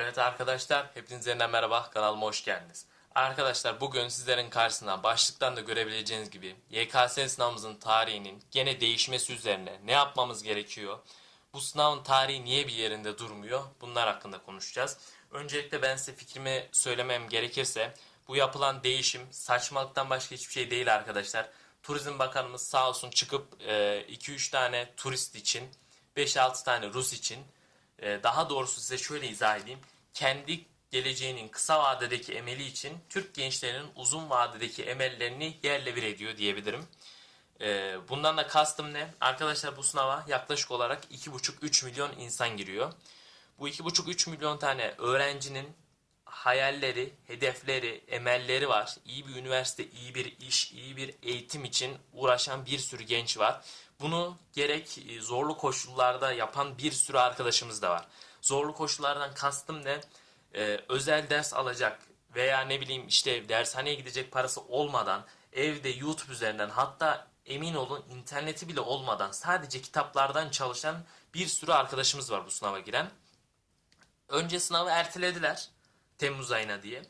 Evet arkadaşlar, hepinize merhaba, kanalıma hoş geldiniz. Arkadaşlar bugün sizlerin karşısına başlıktan da görebileceğiniz gibi YKS sınavımızın tarihinin gene değişmesi üzerine ne yapmamız gerekiyor? Bu sınavın tarihi niye bir yerinde durmuyor? Bunlar hakkında konuşacağız. Öncelikle ben size fikrimi söylemem gerekirse bu yapılan değişim saçmalıktan başka hiçbir şey değil arkadaşlar. Turizm Bakanımız sağ olsun çıkıp 2-3 tane turist için 5-6 tane Rus için ee, daha doğrusu size şöyle izah edeyim. Kendi geleceğinin kısa vadedeki emeli için Türk gençlerinin uzun vadedeki emellerini yerle bir ediyor diyebilirim. Ee, Bundan da kastım ne? Arkadaşlar bu sınava yaklaşık olarak 2,5-3 milyon insan giriyor. Bu 2,5-3 milyon tane öğrencinin hayalleri, hedefleri, emelleri var. İyi bir üniversite, iyi bir iş, iyi bir eğitim için uğraşan bir sürü genç var. Bunu gerek e, zorlu koşullarda yapan bir sürü arkadaşımız da var. Zorlu koşullardan kastım ne? Ee, özel ders alacak veya ne bileyim işte dershaneye gidecek parası olmadan evde YouTube üzerinden hatta emin olun interneti bile olmadan sadece kitaplardan çalışan bir sürü arkadaşımız var bu sınava giren. Önce sınavı ertelediler Temmuz ayına diye.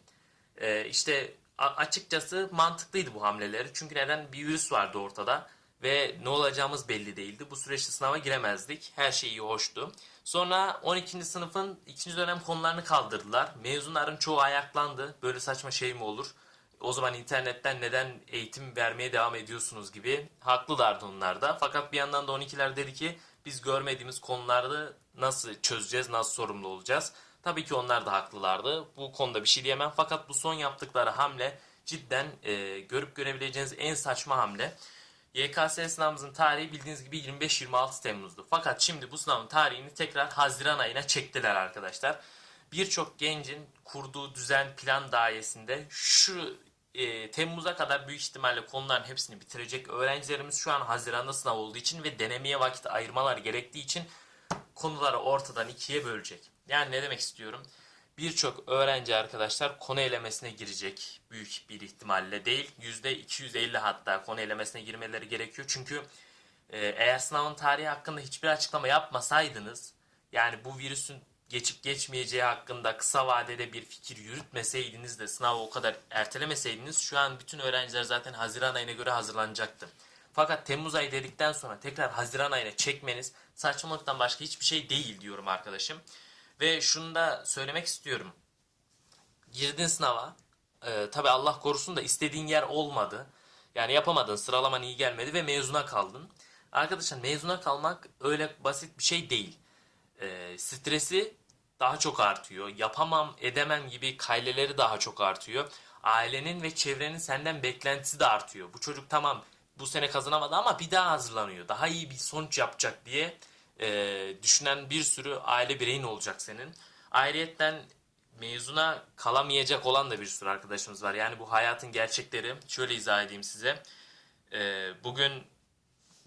Ee, işte açıkçası mantıklıydı bu hamleleri. Çünkü neden? Bir virüs vardı ortada ve ne olacağımız belli değildi. Bu süreçte sınava giremezdik. Her şey iyi hoştu. Sonra 12. sınıfın ikinci dönem konularını kaldırdılar. Mezunların çoğu ayaklandı. Böyle saçma şey mi olur? O zaman internetten neden eğitim vermeye devam ediyorsunuz gibi haklılardı onlar da. Fakat bir yandan da 12'ler dedi ki biz görmediğimiz konularda nasıl çözeceğiz, nasıl sorumlu olacağız? Tabii ki onlar da haklılardı. Bu konuda bir şey diyemem. Fakat bu son yaptıkları hamle cidden e, görüp görebileceğiniz en saçma hamle. YKS sınavımızın tarihi bildiğiniz gibi 25-26 Temmuz'du. Fakat şimdi bu sınavın tarihini tekrar Haziran ayına çektiler arkadaşlar. Birçok gencin kurduğu düzen plan dairesinde şu e, Temmuz'a kadar büyük ihtimalle konuların hepsini bitirecek öğrencilerimiz şu an Haziran'da sınav olduğu için ve denemeye vakit ayırmaları gerektiği için konuları ortadan ikiye bölecek. Yani ne demek istiyorum? Birçok öğrenci arkadaşlar konu elemesine girecek büyük bir ihtimalle değil. %250 hatta konu elemesine girmeleri gerekiyor. Çünkü e, eğer sınavın tarihi hakkında hiçbir açıklama yapmasaydınız yani bu virüsün geçip geçmeyeceği hakkında kısa vadede bir fikir yürütmeseydiniz de sınavı o kadar ertelemeseydiniz şu an bütün öğrenciler zaten Haziran ayına göre hazırlanacaktı. Fakat Temmuz ayı dedikten sonra tekrar Haziran ayına çekmeniz saçmalıktan başka hiçbir şey değil diyorum arkadaşım. Ve şunu da söylemek istiyorum. Girdin sınava. E, tabi Allah korusun da istediğin yer olmadı. Yani yapamadın, sıralaman iyi gelmedi ve mezuna kaldın. Arkadaşlar mezuna kalmak öyle basit bir şey değil. E, stresi daha çok artıyor. Yapamam, edemem gibi kayleleri daha çok artıyor. Ailenin ve çevrenin senden beklentisi de artıyor. Bu çocuk tamam bu sene kazanamadı ama bir daha hazırlanıyor. Daha iyi bir sonuç yapacak diye e, düşünen bir sürü aile bireyin olacak senin. Ayrıyetten mezuna kalamayacak olan da bir sürü arkadaşımız var. Yani bu hayatın gerçekleri. Şöyle izah edeyim size. E, bugün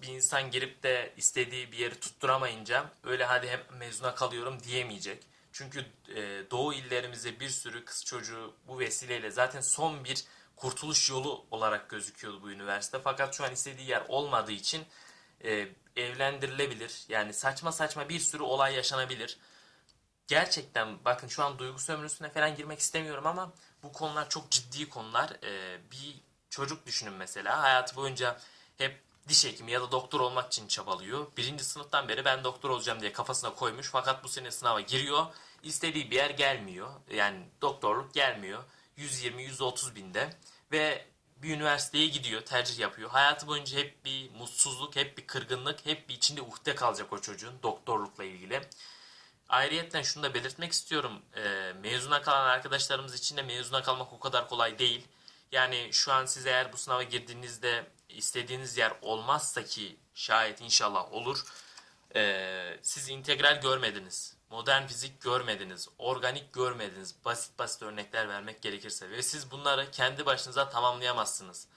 bir insan girip de istediği bir yeri tutturamayınca öyle hadi hem mezuna kalıyorum diyemeyecek. Çünkü e, doğu illerimizde bir sürü kız çocuğu bu vesileyle zaten son bir kurtuluş yolu olarak gözüküyordu bu üniversite. Fakat şu an istediği yer olmadığı için e, evlendirilebilir. Yani saçma saçma bir sürü olay yaşanabilir. Gerçekten bakın şu an duygu sömürüsüne falan girmek istemiyorum ama bu konular çok ciddi konular. E, bir çocuk düşünün mesela hayatı boyunca hep diş hekimi ya da doktor olmak için çabalıyor. Birinci sınıftan beri ben doktor olacağım diye kafasına koymuş fakat bu sene sınava giriyor. İstediği bir yer gelmiyor. Yani doktorluk gelmiyor. 120-130 binde ve bir üniversiteye gidiyor, tercih yapıyor. Hayatı boyunca hep bir mutsuzluk, hep bir kırgınlık, hep bir içinde uhde kalacak o çocuğun doktorlukla ilgili. Ayrıyeten şunu da belirtmek istiyorum. Ee, mezuna kalan arkadaşlarımız için de mezuna kalmak o kadar kolay değil. Yani şu an siz eğer bu sınava girdiğinizde istediğiniz yer olmazsa ki şayet inşallah olur. ee, siz integral görmediniz. Modern fizik görmediniz. Organik görmediniz. Basit basit örnekler vermek gerekirse. Ve siz bunları kendi başınıza tamamlayamazsınız.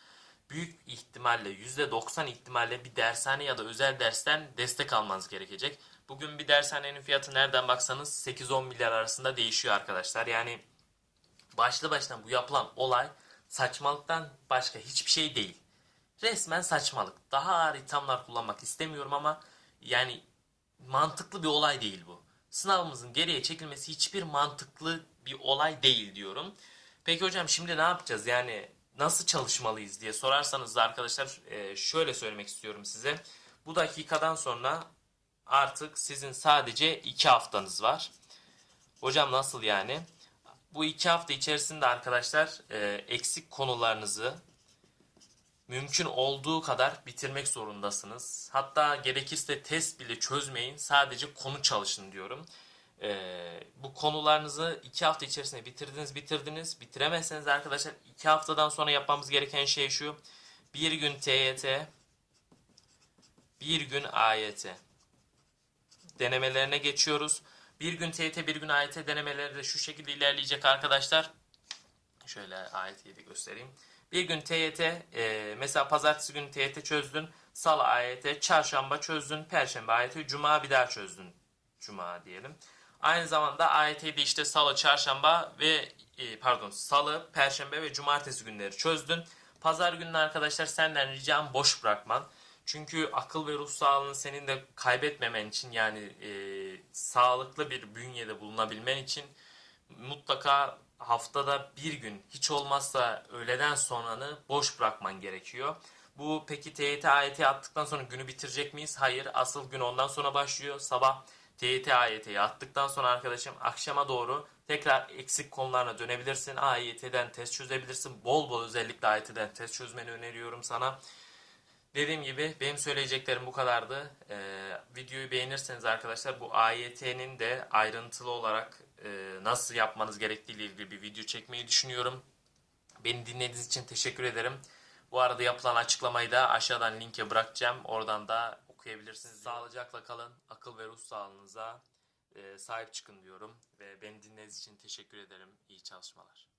Büyük ihtimalle %90 ihtimalle bir dershane ya da özel dersten destek almanız gerekecek. Bugün bir dershanenin fiyatı nereden baksanız 8-10 milyar arasında değişiyor arkadaşlar. Yani başlı başına bu yapılan olay saçmalıktan başka hiçbir şey değil. Resmen saçmalık. Daha ağır ithamlar kullanmak istemiyorum ama yani mantıklı bir olay değil bu. Sınavımızın geriye çekilmesi hiçbir mantıklı bir olay değil diyorum. Peki hocam şimdi ne yapacağız? Yani nasıl çalışmalıyız diye sorarsanız da arkadaşlar e, şöyle söylemek istiyorum size. Bu dakikadan sonra artık sizin sadece iki haftanız var. Hocam nasıl yani? Bu iki hafta içerisinde arkadaşlar e, eksik konularınızı mümkün olduğu kadar bitirmek zorundasınız. Hatta gerekirse test bile çözmeyin. Sadece konu çalışın diyorum. Ee, bu konularınızı iki hafta içerisinde bitirdiniz bitirdiniz. Bitiremezseniz arkadaşlar iki haftadan sonra yapmamız gereken şey şu. Bir gün TYT, bir gün AYT denemelerine geçiyoruz. Bir gün TYT, bir gün AYT denemeleri de şu şekilde ilerleyecek arkadaşlar. Şöyle AYT'yi de göstereyim. Bir gün TYT, e, mesela pazartesi günü TYT çözdün, salı AYT, çarşamba çözdün, perşembe AYT, cuma bir daha çözdün. Cuma diyelim. Aynı zamanda AYT'yi de işte salı, çarşamba ve e, pardon salı, perşembe ve cumartesi günleri çözdün. Pazar günü arkadaşlar senden ricam boş bırakman. Çünkü akıl ve ruh sağlığını senin de kaybetmemen için yani e, sağlıklı bir bünyede bulunabilmen için mutlaka haftada bir gün hiç olmazsa öğleden sonranı boş bırakman gerekiyor. Bu peki TYT AYT attıktan sonra günü bitirecek miyiz? Hayır. Asıl gün ondan sonra başlıyor. Sabah TYT AYT'yi attıktan sonra arkadaşım akşama doğru tekrar eksik konularına dönebilirsin. AYT'den test çözebilirsin. Bol bol özellikle AYT'den test çözmeni öneriyorum sana. Dediğim gibi benim söyleyeceklerim bu kadardı. Ee, videoyu beğenirseniz arkadaşlar bu AYT'nin de ayrıntılı olarak e, nasıl yapmanız gerektiği ile ilgili bir video çekmeyi düşünüyorum. Beni dinlediğiniz için teşekkür ederim. Bu arada yapılan açıklamayı da aşağıdan linke bırakacağım. Oradan da okuyabilirsiniz. Sağlıcakla kalın. Akıl ve ruh sağlığınıza e, sahip çıkın diyorum. Ve beni dinlediğiniz için teşekkür ederim. İyi çalışmalar.